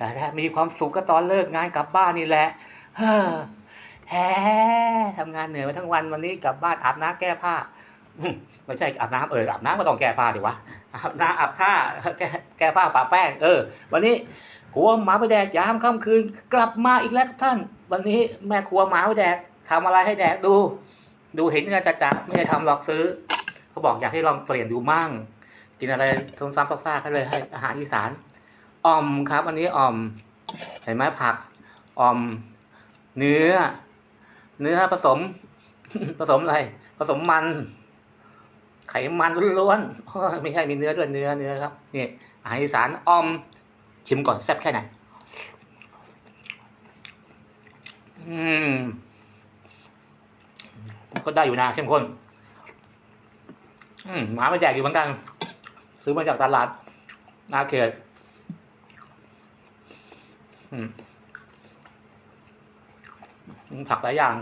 แต่ถ้ามีความสุขก็ตอนเลิกงานกลับบ้านนี่แหละเฮ้อแฮทำงานเหนื่อยมาทั้งวันวันนี้กลับบ้านอาบน้ำแก้ผ้าไม่ใช่อาบน้ำเอออาบน้ำก็ต้องแก้ผ้าดิวะอาบน้ำอาบผ้าแก้แก้ผ้าปะแป้ง เออ วันนี้ครัวหมาไปแดกยามค่ำคืน กลับมาอีกแล้วท่าน วันนี้แม่ครัวหมาไปแดกทำอะไรให้แดกดู ดูเห็นกันจะๆไม่ได้ทำหรอกซื้อเขาบอกอยากให้ลองเปลี่ยนดูมั่ง กินอะไรซ้ำซากๆก็เลยให้อาหารอีสาน อ่อมครับอันนี้อ่อมเห็นไหมผักอ่อม เนื้อ เนื้อผสม ผสมอะไร ผสมมัน ไขมันล้วนๆไม่ใช่มีเนื้อด้วยเนื้อเนื้อครับนี่อาหารอีสานอ่อม ชิมก่อนแซ่บแค่ไหนอืมก็ได้อยู่นะเข้มข้นอืมหมาไม่แจกอยู่เหมือนกัน ซื้อมาจากตลาดนาเขต ผักหลายอย่าง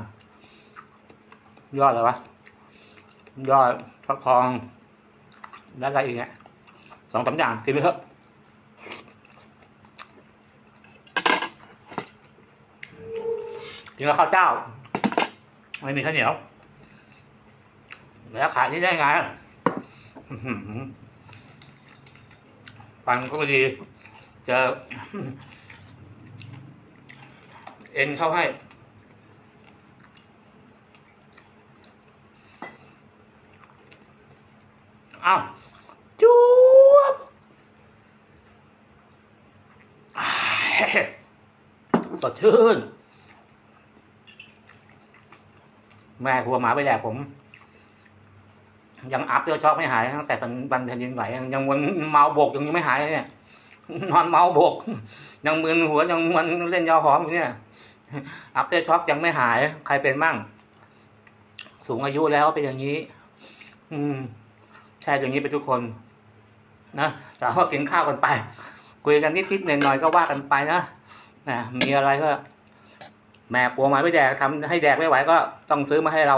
ยอดเลยวะ ยอดฟักทอง แล้วอะไรอีกเนี่ยสองสามอย่างกินไปเถอะกินกับข้าวเจ้า ไม่มีข้าวเหนียว แล้วขายที่ได้ไงฟังก็ดี เจอ เอ็นเข้าให้ อ้าวจูบสดชื่น แม่ครัวหมาไปแดกผม ยังอัพเดอร์ช็อกไม่หายตั้งแต่วันวันแผ่นดินไหวยังยังวนเมาบกยังไม่หายเลยเนี่ยนอนเมาบก ยังมึนหัวยังมันเล่นยาหอมอยู่เนี่ย อัพเดอร์ช็อกยังไม่หาย ใครเป็นมั่ง สูงอายุแล้วเป็นอย่างนี้ อืมใช่อย่างนี้ไปทุกคน นะแต่ว่ากินข้าวกันไป คุยกันนิดๆหน่อยๆก็ว่ากันไปนะนะมีอะไรก็แม่กลัวมาไม่แดกทำให้แดกไม่ไหวก็ต้องซื้อมาให้เรา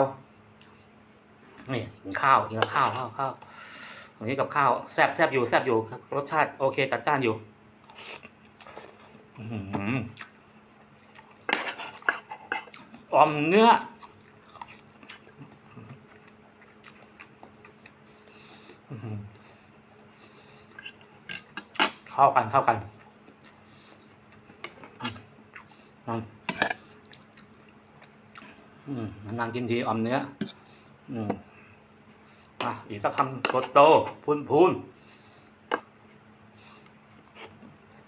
นี่กินข้าวกินข้าวข้าวข้าวอันนี้กับข้าวแซ่บแซ่บอยู่แซ่บอยู่รสชาติโอเคจัดจ้านอยู่ อื อหือมเนื้อ เข้ากันเข้ากันอืมนานกินทีอมเนื้อ อืม อะ อีกสักคำโตโต พูนพูนๆ